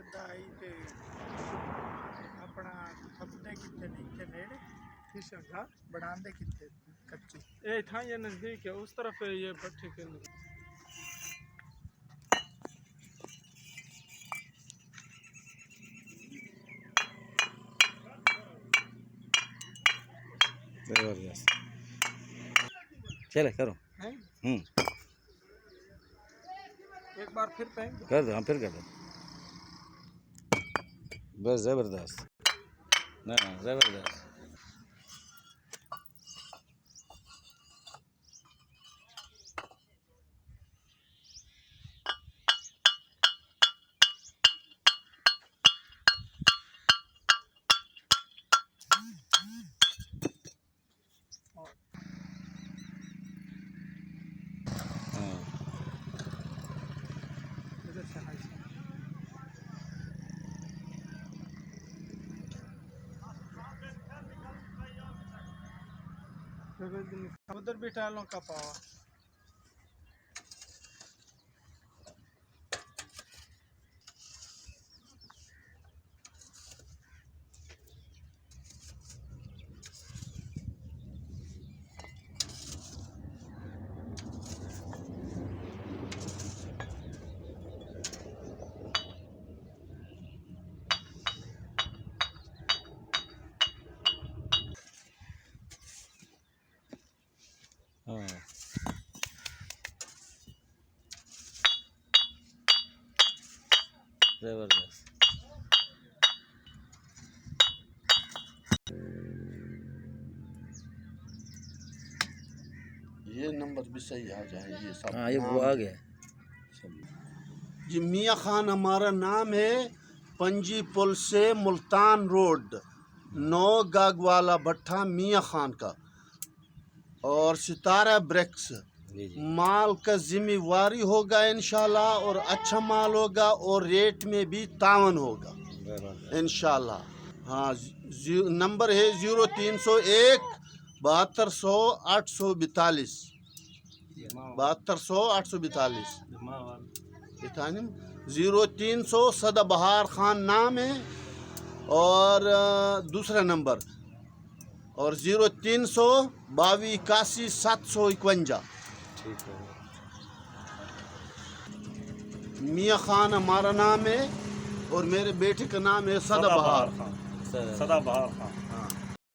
ਸਿੱਧਾ ਆਈ ਤੇ ਆਪਣਾ ਥੱਪਦੇ ਕਿੱਥੇ ਨੇ ਇੱਥੇ ਨੇੜੇ किस जगह ਬਣਾਉਂਦੇ ਕਿੱਥੇ ਕੱਚੀ ये था ये नजदीक है उस तरफ है ये भट्टी के अंदर जबरदस्त चले करो हैं हम्म एक बार फिर फेंक दो कर दो हाँ फिर कर दो बस ज़बरदस्त। ना ज़बरदस्त। हाँ इधर से हाँ, ऐसे। उधर भी टालों का ज़बरदस्त। ये नंबर भी सही आ जाए ये सब हाँ ये वो आ गया। जी मियाँ खान हमारा नाम है पंजी पुल से मुल्तान रोड नौ गाग वाला भट्ठा मियाँ खान का। और सितारा ब्रेक्स। माल का जिम्मेवारी होगा इंशाल्लाह और अच्छा माल होगा और रेट में भी तावन होगा। इंशाल्लाह। हाँ नंबर है ज़ीरो तीन सौ एक बहत्तर सौ आठ सौ बैतालीस। बहत्तर सौ आठ सौ बैतालीस। ज़ीरो तीन सौ सदा बहार खान नाम है। और दूसरा नंबर। और ज़ीरो तीन सौ बावी इक्यासी सात सौ इकवंजा। ठीक है। मियाँ खान हमारा नाम है और मेरे बेटे का नाम है सदाबहार खान। सदाबहार खान।